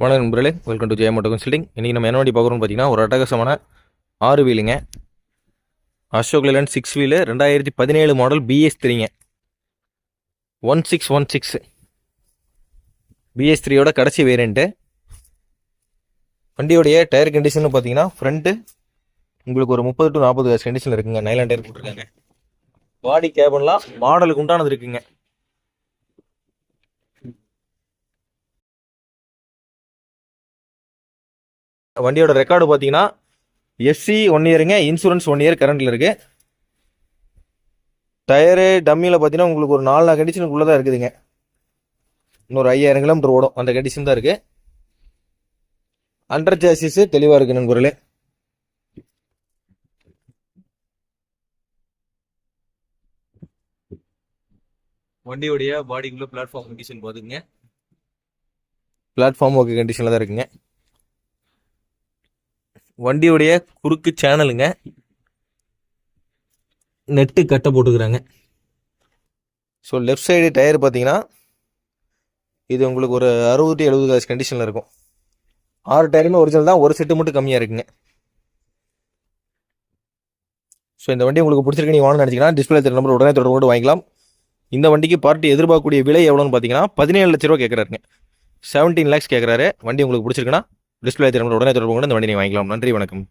வணக்கம் நண்பர்களே welcome to ஜெயமோட்டோ consulting இன்றைக்கி நம்ம என்ன வண்டி பார்க்குறோம்னு பார்த்தீங்கன்னா ஒரு அட்டகாசமான ஆறு வீலுங்க. அசோக் லேலண்ட் சிக்ஸ் வீலு ரெண்டாயிரத்தி பதினேழு model BS த்ரீங்க one six one six BS த்ரீயோட கடைசி வேரியண்ட்டு வண்டியோடைய டயர் கண்டிஷன் பார்த்தீங்கன்னா ஃப்ரண்ட்டு உங்களுக்கு ஒரு முப்பது டு நாற்பது கண்டிஷனில் இருக்குங்க. நைலான் டயர் போட்டிருக்காங்க. பாடி கேபன்லாம் மாடலுக்கு உண்டானது இருக்குங்க. வண்டியோட ரெக்கார்டு பார்த்தீங்கன்னா எஃப்சி ஒன் இயருங்க இன்சூரன்ஸ் ஒன் இயர் கரண்டில் இருக்கு. டயரு டம்மியில் பார்த்தீங்கன்னா உங்களுக்கு ஒரு நாலு நாலு கண்டிஷனுக்குள்ளே தான் இருக்குதுங்க. இன்னொரு ஐயாயிரம் கிலோமீட்டர் ஓடும். அந்த கண்டிஷன் தான் இருக்கு. அண்டர் சாசிஸ் தெளிவாக இருக்கு நண்பர்களே. வண்டியோடைய பாடிக்குள்ள பிளாட்ஃபார்ம் கண்டிஷன் பார்த்துக்குங்க பிளாட்ஃபார்ம் ஓகே கண்டிஷனில் தான் இருக்குங்க. வண்டியுடைய குறுக்கு சேனலுங்க நெட்டு கட்டை போட்டுக்கிறாங்க. ஸோ லெஃப்ட் சைடு டயர் பார்த்தீங்கன்னா இது உங்களுக்கு ஒரு அறுபது டு எழுபது காசு கண்டிஷனில் இருக்கும். ஆறு டயருமே ஒரிஜினல் தான் ஒரு செட்டு மட்டும் கம்மியாக இருக்குங்க. ஸோ இந்த வண்டி உங்களுக்கு பிடிச்சிருக்கு நீங்கள் வாங்கணும்னு நினச்சிங்கன்னா டிஸ்பிளே தெரிய நம்பர் உடனே தொடர்பு கொண்டு வாங்கிக்கலாம். இந்த வண்டிக்கு பார்ட்டி எதிர்பார்க்கக்கூடிய விலை எவ்வளோன்னு பார்த்தீங்கன்னா பதினேழு லட்ச ரூபா கேட்குறாருங்க செவன்டீன் லேக்ஸ் கேட்குறாரு வண்டி உங்களுக்கு பிடிச்சிருக்குன்னா டிஸ்பிளே திறமையோட உடனே தொடர்பு கொண்டு இந்த வண்டி நீங்கள் வாங்கிக்கலாம். நன்றி வணக்கம்.